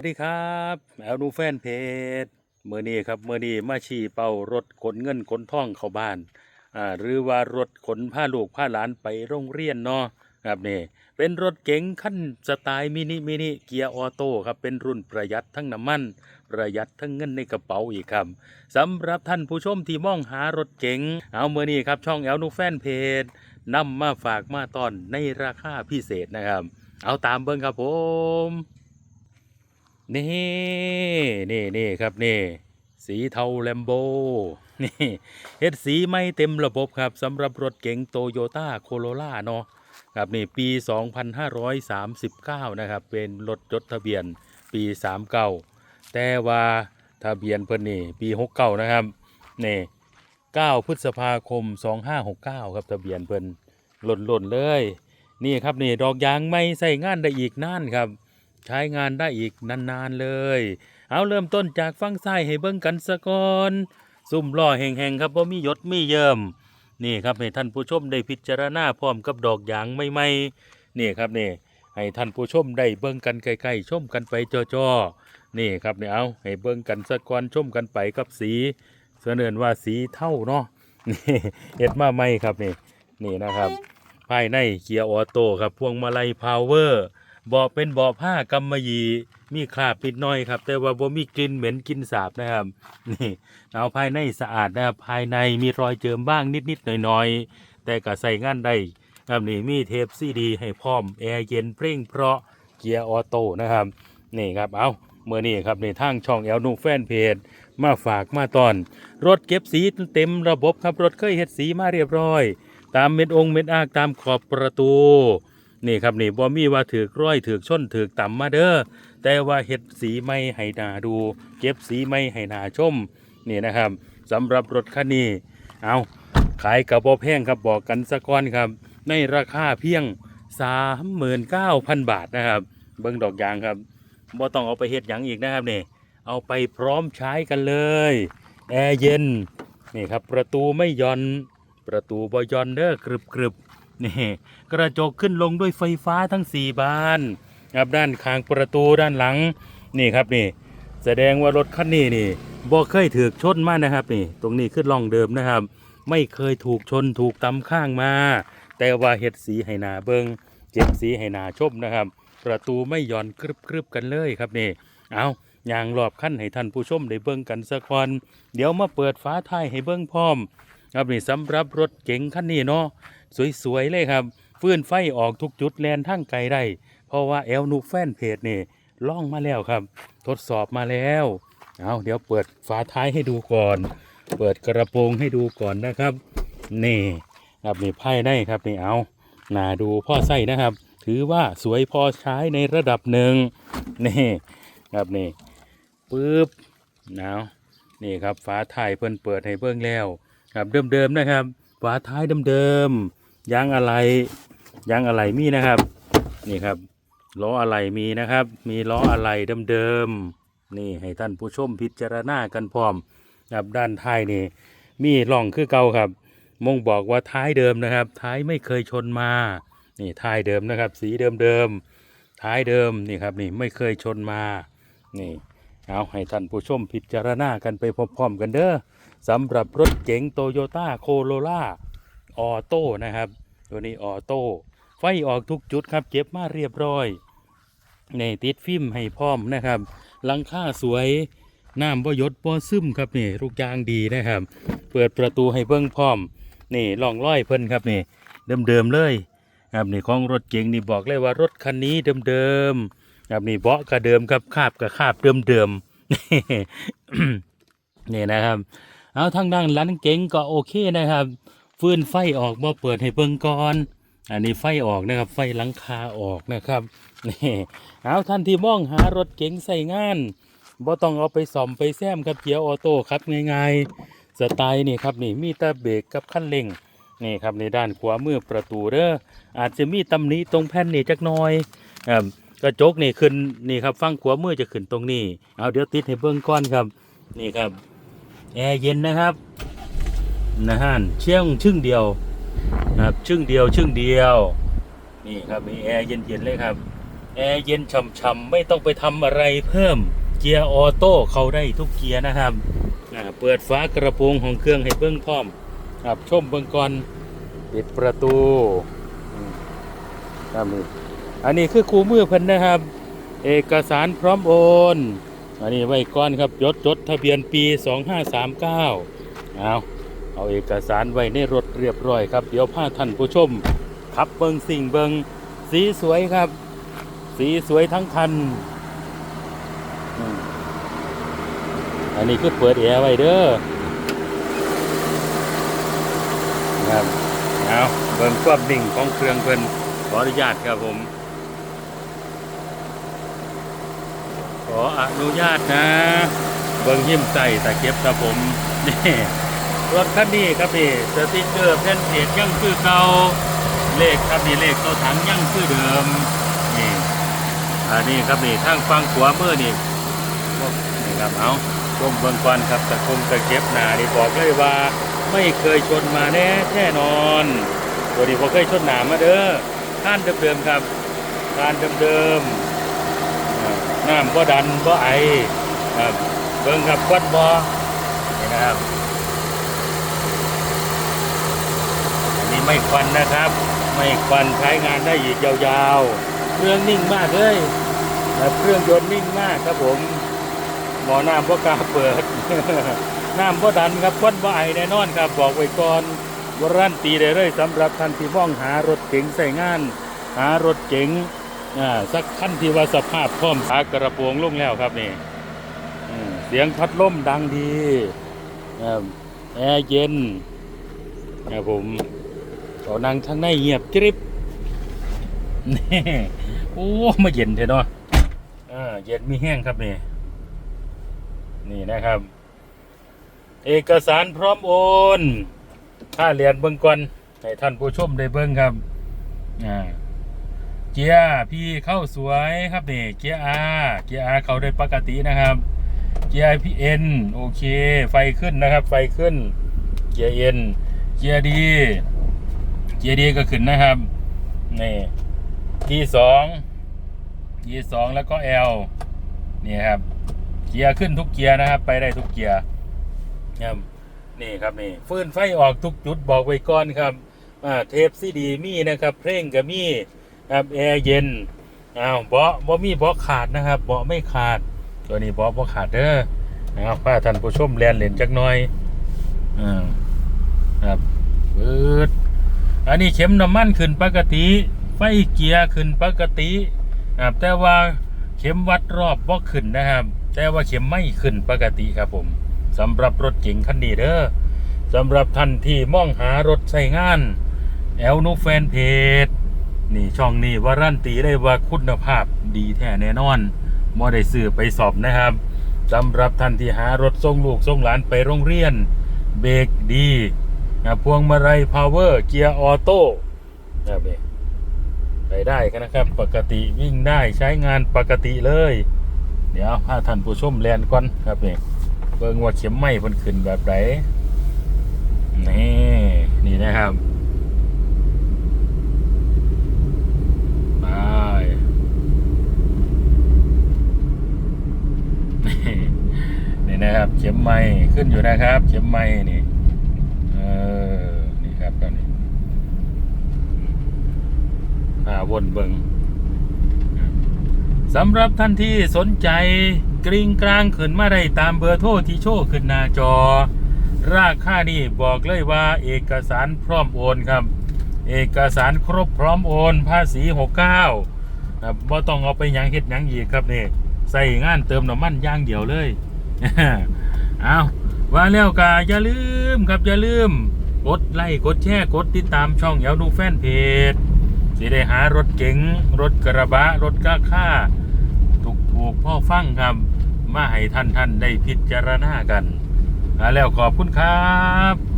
สวัสดีครับแอลนูแฟนเพจเมื่อนี้ครับเมื่อนี้มาชี้เป่ารถขนเงินขนทองเข้าบ้านอ่าหรือว่ารถขนผ้าลูกผ้าหลานไปโรงเรียนเนาะครับนี่เป็นรถเก๋งขั้นสไตล์มินิมินิเกียร์ออโต้ครับเป็นรุ่นประหยัดทั้งน้ำมัน ประหยัดทั้งเงินในกระเป๋าอีกครับสำหรับท่านผู้ชมที่มองหารถเก๋งเอาเมื่อนี้ครับช่องแอลนูแฟนเพจนำมาฝากมาตอนในราคาพิเศษนะครับ เอาตามเบิ้งครับผม นี่นี่นี่ครับนี่ สีเทาแลมโบนี่เฮ็ดสีไม่เต็มระบบครับสำหรับรถเก๋งโตโยต้าโคโรล่าเนาะครับนี่ปี 2539 นะครับ เป็นรถจดทะเบียนปี 39 แต่ว่าทะเบียนเพิ่นนี่ปี 69 นะครับนี่9พฤษภาคม 2569 ครับทะเบียนเพิ่นหล่นๆเลย นี่ครับนี่ดอกยางไม่ใส่งานได้อีกนานครับ ใช้งานได้อีกนานๆเลย เอาเริ่มต้นจากฟังซ้ให้เบิ่งกันสะก่อนซุ่มล้อแห่งๆครับบ่ามีหยดมีเยิมนี่ครับให้ท่านผู้ชมได้พิจารณาพร้อมกับดอกยางใหม่ๆนี่ครับนี่ให้ท่านผู้ชมได้เบิ่งกันใกล้ๆชมกันไปจ่อๆนี่ครับนี่เอาให้เบิ่งกันสะก่อนชมกันไปกับสีเสนอว่าสีเท่าเนาะนี่เฮ็ดมาใหม่ครับนี่นี่นะครับ ภายในเกียร์ออโต้ครับพวงมาลัยพาวเวอร์ บาะเป็นบาะผ้ากำมะหยี่มีคราบปิดหน้อยครับ แต่ว่าบ่มีกลิ่นเหม็นกลิ่นสาบนะครับ นี่เอาภายในสะอาดนะครับภายในมีรอยเจิมบ้างนิดๆหน่อยๆ แต่ก็ใส่งานได้ครับนี่มีเทปซีดี ให้พร้อมแอร์เย็นเพร่งเพราะเกียร์ออโต้นะครับนี่ครับเอาเมื่อนี้ครับในทางช่องแอลนูแฟนเพจมาฝากมาตอน รถเก็บสีเต็มระบบครับรถเคยเฮ็ดสีมาเรียบร้อย ตามเม็ดองเม็ดอากตามขอบประตู นี่ครับนี่บ่มีว่าถือกร้อยถือกชนถือกต่ำมาเด้อแต่ว่าเฮ็ดสีไม่ให้นาดู เก็บสีไม่ให้นาชมนี่นะครับสำหรับรถคันนี้เอาขายกับบ่แพงครับบอกกันสะก่อนครับ ในราคาเพียง 39,000 บาทนะครับ เบิ่งดอกยางครับบ่ต้องเอาไปเฮ็ดหยังอีกนะครับนี่เอาไปพร้อมใช้กันเลยแอร์เย็นนี่ครับประตูไม่ย่อนประตูบอยอนเด้อกรึบกรึบ นี่กระจกขึ้นลงด้วยไฟฟ้าทั้ง 4 บานครับด้านข้างประตูด้านหลังนี่ครับนี่ แสดงว่ารถคันนี้นี่บ่เคยถูกชนมานะครับนี่ ตรงนี้ขึ้นล่องเดิมนะครับ ไม่เคยถูกชนถูกตำข้างมา แต่ว่าเฮ็ดสีให้หนาเบิงเจ็บสีให้หนาชมนะครับ ประตูไม่หย่อนกรึบกรึบกันเลยครับนี่ เอายางรอบขั้นให้ท่านผู้ชมได้เบิ่งกันสักวันเดี๋ยวมาเปิดฝาท้ายให้เบิ่งพร้อม ครับนี่สำหรับรถเก๋งคันนี้เนาะสวยๆเลยครับ ฟื้นไฟออกทุกจุดแลนทั้งไกลได้ เพราะว่าแอลนูแฟนเพจนี่ล่องมาแล้วครับ ทดสอบมาแล้วเอาเดี๋ยวเปิดฝาท้ายให้ดูก่อน เปิดกระโปรงให้ดูก่อนนะครับ นี่ครับนี่ภายในครับนี่เอาหนาดูพ่อไส้นะครับ ถือว่าสวยพอใช้ในระดับหนึ่งนี่ครับนี่ปึ๊บหนาวนี่ครับฝาท้ายเพิ่นเปิดให้เบิ่งแล้ว ครับเดิมๆนะครับฝาท้ายเดิมๆยางอะไรยางอะไรมีนะครับนี่ครับล้ออะไรมีนะครับ มีล้ออะไรเดิมๆนี่ให้ท่านผู้ชมพิจารณากันพร้อมครับด้านท้ายนี่มีร่องคือเก่าครับมงบอกว่าท้ายเดิมนะครับ ท้ายไม่เคยชนมานี่ท้ายเดิมนะครับ สีเดิมๆท้ายเดิมนี่ครับนี่ไม่เคยชนมานี่เอาให้ท่านผู้ชมพิจารณากันไปพร้อมๆกันเด้อ สำหรับรถเก๋งโตโยต้าโคโรล่าออโต้นะครับ ตัวนี้ออโต้ไฟออกทุกจุดครับ เก็บมาเรียบร้อยในติดฟิล์มให้พร้อมนะครับหลังคาสวยน้ำบ่ยดบ่ซึมครับนี่ลูกยางดีนะครับ เปิดประตูให้เบิ้งพร้อม นี่ล่องร้อยเพิ่นครับนี่เดิมๆเลยครับนี่ของรถเก๋งนี่บอกเลยว่ารถคันนี้เดิมๆครับนี่เบาะก็เดิมครับคาบก็คาบเดิมๆนี่นะครับ เอาทางด้านหลังเก๋งก็โอเคนะครับ ฟื้นไฟออกมาเปิดให้เบิ่งก่อนอันนี้ไฟออกนะครับ ไฟหลังคาออกนะครับนี่เอาท่านที่มองหารถเก๋งใส่งานบ่ต้องเอาไปซ่อมไปแซมครับเกียร์ออโต้ครับง่ายๆสไตล์นี่ครับนี่มีต่เบรกกับคันเร่งนี่ครับในด้านขวามือประตูเด้ออาจจะมีตำหนิตรงแผ่นนี่จักน่อยครับกระจกนี่ขึ้นนี่ครับฝั่งขวามือจะขึ้นตรงนี้ เอาเดี๋ยวติดให้เบิ่งก่อนครับ นี่ครับ แอร์เย็นนะครับนะฮะเชี่ยงชึ่งเดียวนะครับชึ่งเดียวชึ่งเดียว นี่ครับมีแอร์เย็นๆเลยครับ แอร์เย็นช่ำๆไม่ต้องไปทำอะไรเพิ่มเกียร์ออโต้เขาได้ทุกเกียร์นะครับอ่าเปิดฝากระโปรงของเครื่องให้เบื้องพร้อมครับชมเบื้องก่อนปิดประตูครับนี่อันนี้คือคู่มือเพิ่นนะครับ เอกสารพร้อมโอน อันนี้ไว้ก่อนครับจดจดทะเบียนปี 2539เอาเอาเอกสารไว้ในรถเรียบร้อยครับ เดี๋ยวพาท่านผู้ชมขับเบิงสิ่งเบิงสีสวยครับ สีสวยทั้งคัน อันนี้คือเปิดแอร์ไว้เด้อครับเอาเบิงความนิ่งของเครื่องเพิ่นขออนุญาตครับผม ออนุญาตนะ เบิ้งหิ้มใส่ตะเก็บครับผมนี่รถคันนี้ครับนี่สติกเกอร์แผ่นเพจยังคือเก่าเลขครับนี่เลขตัวถังยังคือเดิมนี่อันนี้ครับนี่ทางฟังขวามือนี่นี่ครับเอาชมเบื้งก่อนครับตะคงตะเก็บหนานี่บอกเลยว่าไม่เคยชนมาแน่แน่นอนตัวนี้ผมเคยชนหนามาเด้อท่านเดิมๆครับท่านเดิมๆ น้ำบ่ดันบ่ไอครับเบิ่งครับควัดบ่นี่นะครับอันนี้ไม่ควันนะครับ ไม่ควันใช้งานได้อีกยาวๆ เครื่องนิ่งมากเลยนะเครื่องยนต์นิ่งมากครับผมหมอน้ำพ่กล้าเปิดน้ำพ่ดันครับควันบ่ไอแน่นอนครับบอกไว้ก่อนวารันตีได้เลยสำหรับท่านที่มองหารถเก๋งใส่งาน หารถเก๋ง อ่าสักขั้นที่ว่าสภาพพร้อมสากระโปรงลงแล้วครับนี่เสียงพัดลมดังดีแอร์เย็นนะครับผมเขานั่งทางในเงียบกริบนี่โอ้มาเย็นเถอะเนาะอ่าเย็นมีแห้งครับนี่นี่นะครับ เอกสารพร้อมโอนค่าเหรียญเบิ้งก่อนให้ท่านผู้ชมได้เบิ้งครับอ่า เกียร์พี่เข้าสวยครับนี่เกียร์อาเกียร์อาเขาได้ปกตินะครับ เกียร์พีเอ็นโอเค ไฟขึ้นนะครับ ไฟขึ้น เกียร์เอ็นเกียร์ดี เกียร์ดีก็ขึ้นนะครับนี่ที่สองที่สองแล้วก็ L นี่ครับ เกียร์ขึ้นทุกเกียร์นะครับ ไปได้ทุกเกียร์ครับนี่ครับนี่ฟื้นไฟออกทุกจุดบอกไว้ก่อนครับเทปซีดีมีนะครับ เพลงก็มี ครับแอร์เย็นอ้าวเบาะบ่มีเบาะขาดนะครับเบาะไม่ขาด ตัวนี้เบาะบ่ขาดเด้อนะครับป้าท่านผู้ชมแลนเล่นจักหน่อยอ่าครับเปิดอันนี้เข็มน้ำมันขึ้นปกติ ไฟเกียร์ขึ้นปกติครับแต่ว่าเข็มวัดรอบบ่ขึ้นนะครับ แต่ว่าเข็มไม่ขึ้นปกติครับผมสำหรับรถเก๋งคันนี้เด้อสำหรับท่านที่มองหารถใช้งาน แอลนูแฟนเพจ ช่องนี้ว่ารันตีได้ว่าคุณภาพดีแท้แน่นอนบ่ได้ซื้อไปสอบนะครับสำหรับท่านที่หารถส่งลูกส่งหลานไปโรงเรียน เบรกดีนะพวงมาลัยพาวเวอร์เกียร์ออโต้นะครับนี่ไปได้กันนะครับ ปกติวิ่งได้ใช้งานปกติเลย เดี๋ยวพาท่านผู้ชมแลนก่อนครับเนี่เบิ่งว่าเข็มไหม้มันขึ้นแบบไหนนี่นี่นะครับไป นี่นี่นะครับ เข็มไม้ขึ้นอยู่นะครับ เข็มไม้นี่เออนี่ครับตอนนี้อ่าวนเบิงสำหรับท่านที่สนใจกริงกลางขึ้นมาได้ตามเบอร์โทรที่โชว์ขึ้นหน้าจอ ราคานี่บอกเลยว่าเอกสารพร้อมโอนครับ เอกสารครบพร้อมโอนภาษี69ครับบ่ต้องเอาไปยังเฮ็ดยังอีกครับนี่ใส่งานเติมน้ำมันอย่างเดียวเลยเอาว่าแล้วก็อย่าลืมครับอย่าลืม กดไลค์กดแชร์กดติดตามช่องเยาดูแฟนเพจสิได้หารถเก๋งรถกระบะรถก้าค่าถูกถูกพ่อฟังครับ มาให้ท่านท่านได้พิจารณากันแล้วขอบคุณครับ